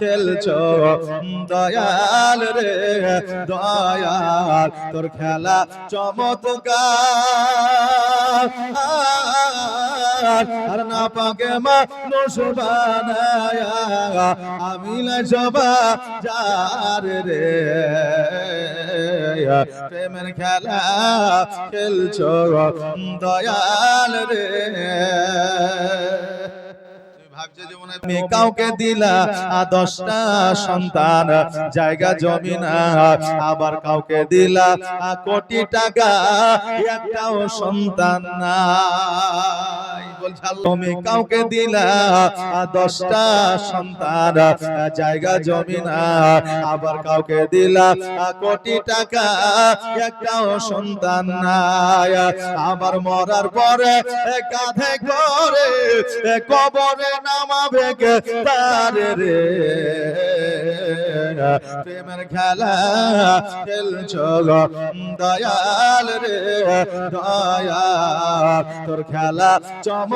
খেলছো দয়াল রে, দয়াল, তোর খেলা চমৎকার। আর না পাকে মানুষ বানায়া, আমি সবা যার রে। প্রেমের খেলা খেলছো দয়াল রে। কাউকে দিলা দশটা সন্তান জায়গা জমি না আবার কাউকে দিলা কোটি টাকা একটাও সন্তান আল্লাহ, তুমি কাউকে দিলা দশটা সন্তান জায়গা জমি না আবার কাউকে দিলা কোটি টাকা একটাও সন্তান নাই আবার মরার পরে কাঁধে করে কবরে নামাবে কে তারে রে। প্রেমের খেলা খেলছো দয়াল রে দয়াল তোর খেলা চমৎকার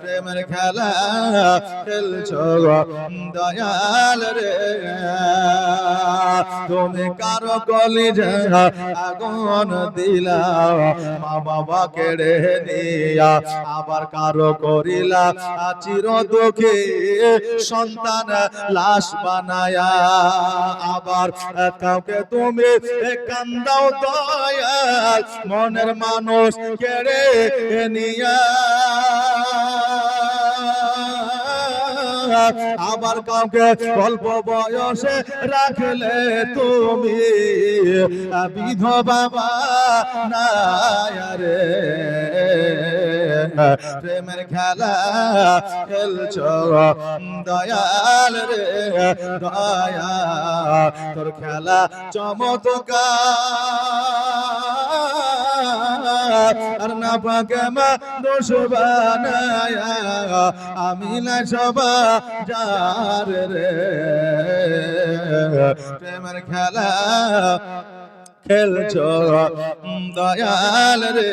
প্রেমের খেলা খেলছো দয়াল রে। তুমি কারও কলি আগুন দিলা, মা বাবা কেড়ে নিয়া আবার কারও করিলা। চির দুঃখী সন্তান লাশ বানায়া আবার কাউকে তুমি কান্দাও দয়াল, মনের মানুষ কেড়ে নিয়া। আবার কাউকে অল্প বয়সে রাখলে তুমি বিধবা রে প্রেমের খেলা খেলছো, দয়াল রে, দয়া। তোর খেলা চমৎকার। আর না পাকে দোষ বানায়া। আমি না সবা যার রে। প্রেমের খেলা খেলছো দয়াল রে।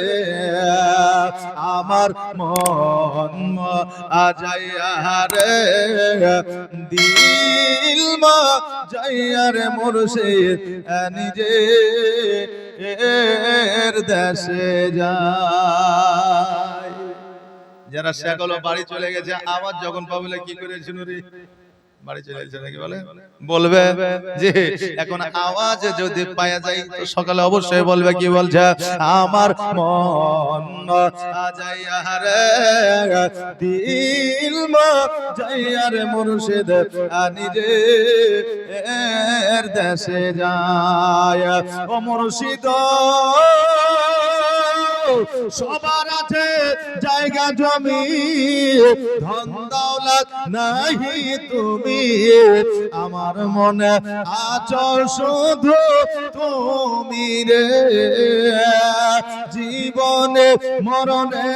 আমার মন আজাইয়া রে। দিল মা যাইয়া রে মুর্শিদ নিজে এর দেশে যায়। যারা সেগুলো বাড়ি চলে গেছে, আবার যখন পাবলে কি করে শুনুরি বাড়ি চলে গেছে নাকি বলে? বলবে যে এখন আওয়াজ যদি পাওয়া যায় তো সকালে অবশ্যই বলবে কি বলছে আমার মন যাইয়া রে দিল মা যাইয়া রে মুর্শিদ নিজে এর দেশে যায়। ও মুর্শিদ সবার আছে জায়গা জমি। ধন দৌলত নাহি তুমি। আমার মনে আচর শুধু তুমি রে। জীবনে মরণে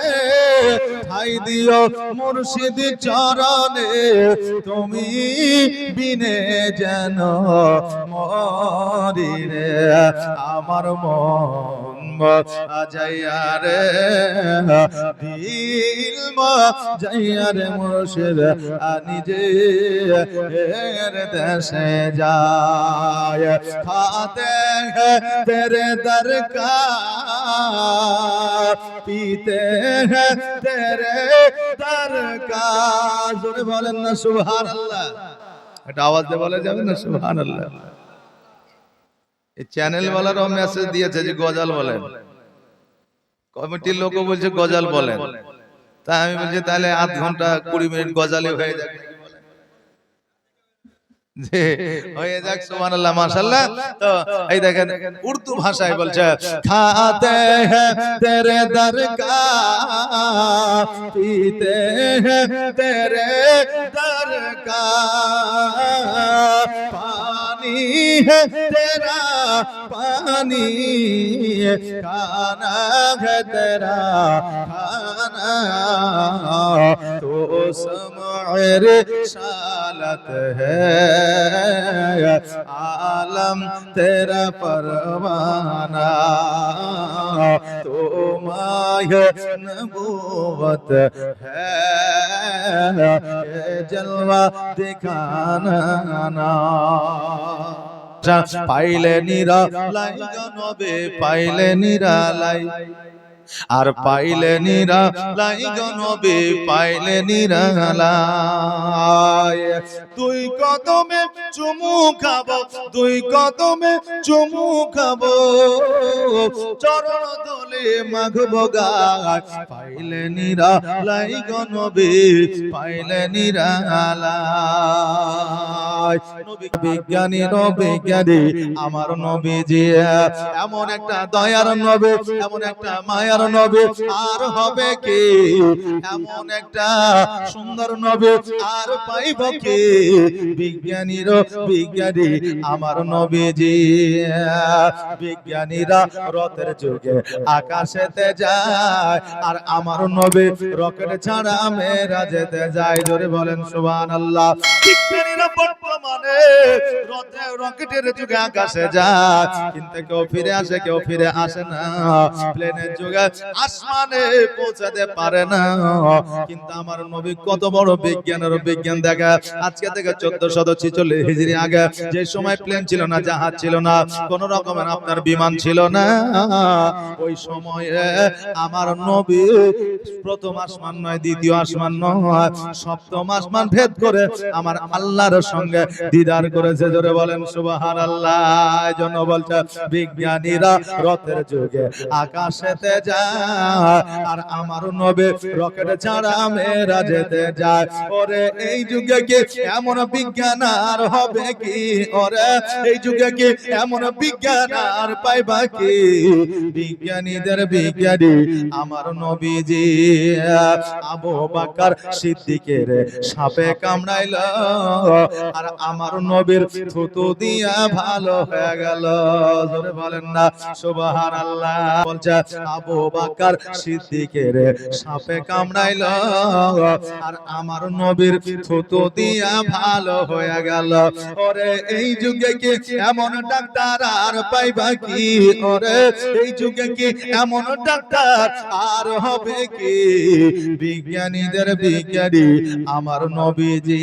ঠাই দিও মুর্শিদ চরণে। তুমি বিনে যেন মরি রে। আমার মন আজাইয়া রে দিল মাজাইয়া রে মুর্শিদ নিজে এর দেশে যায়। খাতে তেরে পিতে তেরে দর কা বলেন না, সুবহানাল্লাহ। এটা আওয়াজ দিয়ে বলে যাবে না, সুবহানাল্লাহ। চ্যানেল চ্যানেলওয়ালারাও মেসেজ দিয়েছে যে গজাল বলেন। কমিটির লোকও বলছে গজাল বলেন। তাই আমি বলছি, তাহলে আধ ঘণ্টা কুড়ি মিনিট গজালে হয়ে যাবে হয়ে উর্দু ভাষায় বলছে, খাতে হ্যাঁ তেরে দর কা পিতে হ্যাঁ দর পানি है, तेरा पानी खाना है तेरा, खाना तो समर साल रिसालत है। आलम तेरा परवाना तो माय नबूवत है। जलवा दिखाना পাইলে নিরা লাই নবে পাইলে নিরা লাই আর পাইলে নিরা লাই নবে পাইলে নিরা লাই তুই কদমে চুমু খাব তুই কদমে চুমু খাব। চরণ দলে মাঘবো গায় পাইলে নিরা লাই নবে পাইলে নিরা লাই নবী বিজ্ঞানী নবিজ্ঞানী আমার নবীজি এমন একটা দয়ার নবে এমন একটা মায়ার নবে আর হবে কি? এমন একটা সুন্দর নবে আর পাইব কি? বিজ্ঞানীর বিজ্ঞানী আমার নবীজি। বিজ্ঞানীরা রথের যুগে আকাশেতে যায় আর আমার নবী রকেট ছাড়া মেরা যেতে যায়। জোরে বলেন সুবহান আল্লাহ বিজ্ঞানীরা বর্তমানে রথে রকেটের যুগে আকাশে যায় কিন্তু কেউ ফিরে আসে, কেউ ফিরে আসে না। প্লেনের যুগে আসমানে পৌঁছাতে পারে না। কিন্তু আমার নবী কত বড় বিজ্ঞানের বিজ্ঞান দেখা। আজকে থেকে চোদ্দ শত ছিচল্লিশ হিজড়ি আগে যে সময় প্লেন ছিল না, জাহাজ ছিল না, কোন রকমের আপনার বিমান ছিল না। ওই সময়ে আমার নবী প্রথম আসমান নয়, দ্বিতীয় আসমান নয়, সপ্তম আসমান ভেদ করে আমার আল্লাহর সঙ্গে দিদার করেছে জোরে বলেন সুবাহান আল্লাহ জন্য বলছে, বিজ্ঞানীরা রথের যুগে আকাশেতে যায়, আর আমার নবে রকেট ছাড়া মেরা যেতে যায়। ওরে, এই যুগে কি এমন বিজ্ঞান আর হবে কি? ওরে, এই যুগে কি এমন বিজ্ঞান আর পাইবা কি? বিজ্ঞানীদের বিজ্ঞানী আমার নবীজি, আবু বাকার সিদ্দিকের সাপে কামড়াইল, আর আমার নবীর থুতু দিয়া ভালো হয়ে গেল। জোরে বলেন না সুবহান আল্লাহ বলছে, আবু বাকার সিদ্দিকের সাপে কামড়াইল। আর আমার নবীর থুতু দিয়া ভালো হয়ে গেল। ওরে, এই যুগে কি এমন ডাক্তার আর পাইবা কি? ওরে, এই যুগে কি এমন ডাক্তার আর হবে কি? বিজ্ঞানীদের বিজ্ঞানী আমার নবীজি,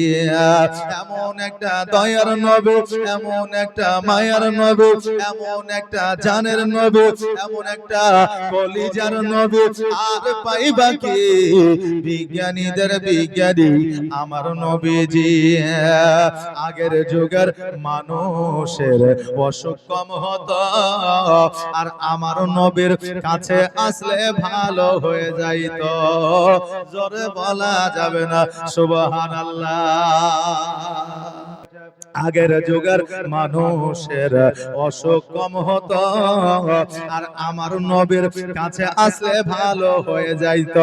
এমন একটা দয়ার নবী এমন একটা মায়ার নবী এমন একটা জানের নবী এমন একটা কলিজার নবী আর পাইবা কি? বিজ্ঞানীদের বিজ্ঞানী, আমার নবীজি। আগের যুগের মানুষের অসুখ কম হতো। আর আমার নবীর কাছে আসলে ভালো হয়ে যাইত। জোরে বলা যাবে না সুবহান আগের যুগের মানুষের অসুখ কম হতো। আর আমার নবীর কাছে আসলে ভালো হয়ে যাইত।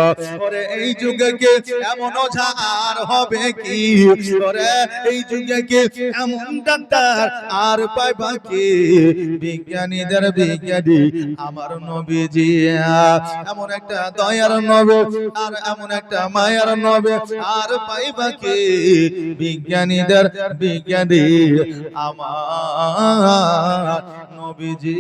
ওরে এই যুগে কি এমন আর হবে কি? ওরে এই যুগে কি এমন ডাক্তার আর পাইবা কি বিজ্ঞানীদের বিজ্ঞানী আমার নবীজি। এমন একটা দয়ার নবে আর এমন একটা মায়ার নবে আর পাইবা কি বিজ্ঞানীদের বিজ্ঞানী আমার নবীজি।